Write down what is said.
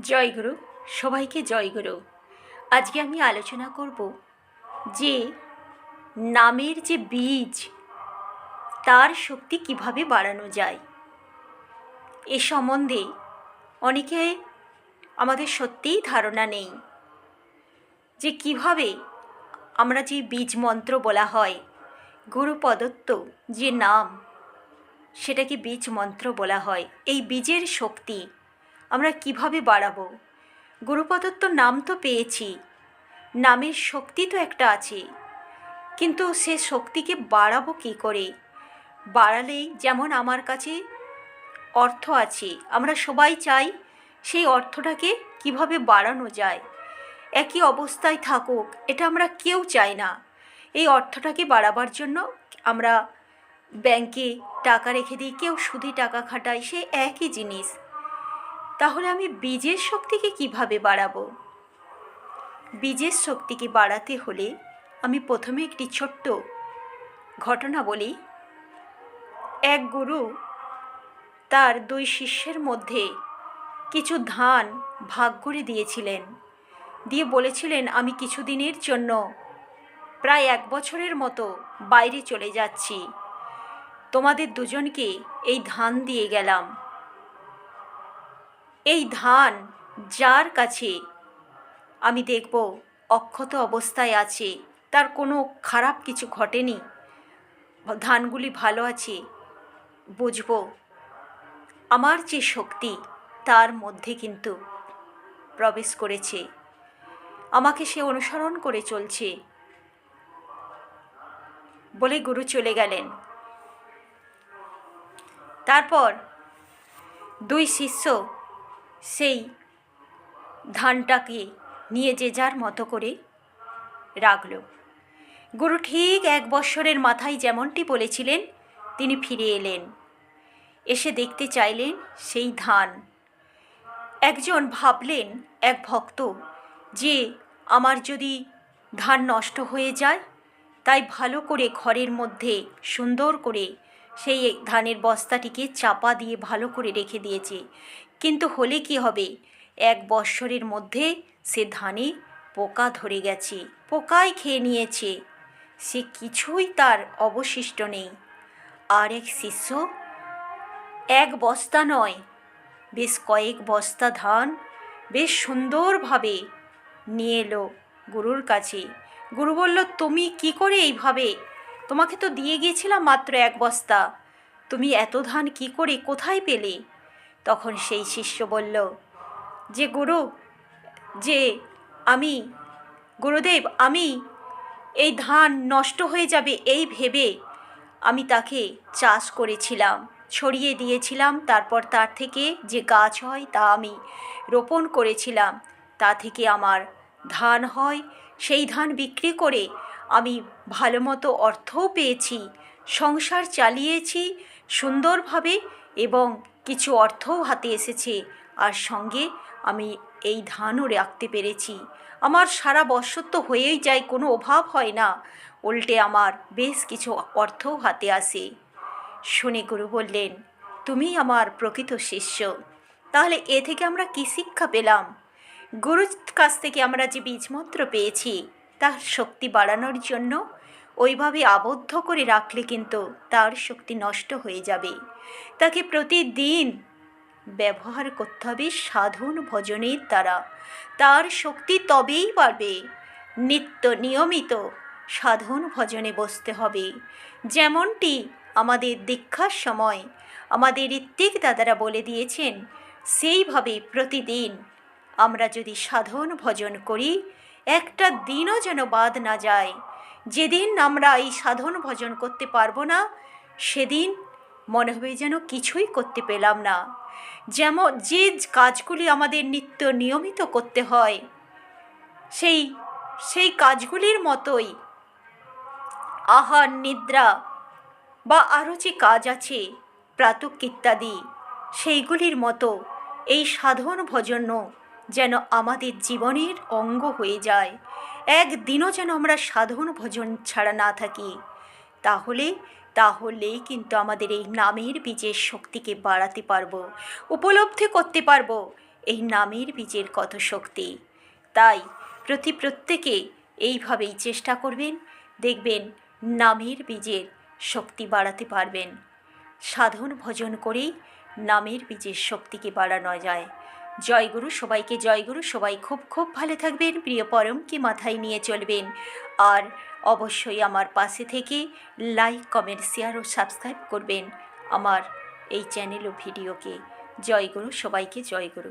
জয়গুরু সবাইকে জয়গুরু আজকে আমি আলোচনা করব যে নামের যে বীজ, তার শক্তি কীভাবে বাড়ানো যায়। এ সম্বন্ধে অনেকে আমাদের সত্যিই ধারণা নেই যে কীভাবে আমরা যে বীজ মন্ত্র বলা হয়, গুরু প্রদত্ত যে নাম, সেটাকে বীজ মন্ত্র বলা হয়। এই বীজের শক্তি আমরা কীভাবে বাড়াবো? গুরুপদত্ত নাম তো পেয়েছি। নামের শক্তি তো একটা আছে। কিন্তু সে শক্তিকে বাড়াবো কী করে? বাড়ালেই যেমন আমার কাছে অর্থ আছে, আমরা সবাই চাই সেই অর্থটাকে কীভাবে বাড়ানো যায়। একই অবস্থায় থাকুক, এটা আমরা কেউ চাই না। এই অর্থটাকে বাড়াবার জন্য আমরা ব্যাংকে টাকা রেখে দিই, কেউ সুদে টাকা খাটায়, সে একই জিনিস। তাহলে আমি বীজের শক্তিকে কীভাবে বাড়াবো? বীজের শক্তিকে বাড়াতে হলে আমি প্রথমে একটি ছোট্ট ঘটনা বলি। এক গুরু তার দুই শিষ্যের মধ্যে কিছু ধান ভাগ করে দিয়েছিলেন। দিয়ে বলেছিলেন, আমি কিছুদিনের জন্য প্রায় এক বছরের মতো বাইরে চলে যাচ্ছি। তোমাদের দুজনকে এই ধান দিয়ে গেলাম। এই ধান যার কাছে আমি দেখব অক্ষত অবস্থায় আছে, তার কোনো খারাপ কিছু ঘটেনি, ধানগুলি ভালো আছে, বুঝব আমার যে শক্তি তার মধ্যে কিন্তু প্রবেশ করেছে। আমাকে সে অনুসরণ করে চলছে। বলে গুরু চলে গেলেন। তারপর দুই শিষ্য সেই ধানটাকে নিয়ে যে যার মতো করে রাখল। গুরু ঠিক এক বৎসরের মাথায় যেমনটি বলেছিলেন, তিনি ফিরে এলেন। এসে দেখতে চাইলেন সেই ধান। একজন ভাবলেন, এক ভক্ত, যে আমার যদি ধান নষ্ট হয়ে যায়, তাই ভালো করে ঘরের মধ্যে সুন্দর করে সেই ধানের বস্তাটিকে চাপা দিয়ে ভালো করে রেখে দিয়েছে। কিন্তু হলে কি হবে? এক বৎসরের মধ্যে সে ধানে পোকা ধরে গেছে পোকায় খেয়ে নিয়েছে। সে কিছুই তার অবশিষ্ট নেই। আর এক শিষ্য, এক বস্তা নয়, বেশ কয়েক বস্তা ধান বেশ সুন্দরভাবে নিয়ে এলো গুরুর কাছে। গুরু বলল, তুমি কি করে এইভাবে? তোমাকে তো দিয়ে গিয়েছিলাম মাত্র এক বস্তা। তুমি এত ধান কি করে কোথায় পেলে? তখন সেই শিষ্য বলল, যে গুরু, যে আমি, গুরুদেব, আমি, এই ধান নষ্ট হয়ে যাবে এই ভেবে আমি তাকে চাষ করেছিলাম, ছড়িয়ে দিয়েছিলাম, তারপর তার থেকে যে গাছ হয় তা আমি রোপণ করেছিলাম, তা থেকে আমার ধান হয়, সেই ধান বিক্রি করে আমি ভালো মতো অর্থও পেয়েছি, সংসার চালিয়েছি সুন্দরভাবে এবং কিছু অর্থও হাতে এসেছে। আর সঙ্গে আমি এই ধানও রাখতে পেরেছি। আমার সারা বৎসর তো হয়েই যায়, কোনো অভাব হয় না। উল্টে আমার বেশ কিছু অর্থও হাতে আসে। শুনে গুরু বললেন তুমি আমার প্রকৃত শিষ্য। তাহলে এ থেকে আমরা কী শিক্ষা পেলাম? গুরুর কাছ থেকে আমরা যে বীজমন্ত্র পেয়েছি, তার শক্তি বাড়ানোর জন্য ওইভাবে আবদ্ধ করে রাখলে কিন্তু তার শক্তি নষ্ট হয়ে যাবে। তাকে প্রতিদিন ব্যবহার করতে হবে সাধন ভজনের দ্বারা তার শক্তি তবেই বাড়বে। নিত্য নিয়মিত সাধন ভজনে বসতে হবে। যেমনটি আমাদের দীক্ষার সময় আমাদের ঋত্বিক দাদারা বলে দিয়েছেন, সেইভাবে প্রতিদিন আমরা যদি সাধন ভজন করি, একটা দিনও যেন বাদ না যায়। যেদিন আমরা এই সাধন ভজন করতে পারব না, সেদিন মনে হবে যেন কিছুই করতে পেলাম না। যেমন যে কাজগুলি আমাদের নিত্য নিয়মিত করতে হয়, সেই সেই কাজগুলির মতোই আহার, নিদ্রা বা আরও যে কাজ আছে প্রাতক ইত্যাদি, সেইগুলির মতো এই সাধন ভজনও যেন আমাদের জীবনের অঙ্গ হয়ে যায়। একদিনও যেন আমরা সাধন ভজন ছাড়া না থাকি। তাহলে তাহলেই কিন্তু আমাদের এই নামের বীজের শক্তিকে বাড়াতে পারব, উপলব্ধি করতে পারব এই নামের বীজের কত শক্তি তাই প্রতি প্রত্যেকে এইভাবেই চেষ্টা করবেন, দেখবেন নামের বীজের শক্তি বাড়াতে পারবেন। সাধন ভজন করেই নামের বীজের শক্তিকে বাড়ানো যায়। জয়গুরু, সবাইকে জয়গুরু, সবাই খুব খুব ভালো থাকবেন, প্রিয় পরমকে মাথায় নিয়ে চলবেন। আর অবশ্যই আমার পাশে থেকে লাইক কমেন্ট শেয়ার ও সাবস্ক্রাইব করবেন আমার এই চ্যানেল ও ভিডিওকে জয়গুরু, সবাইকে জয়গুরু।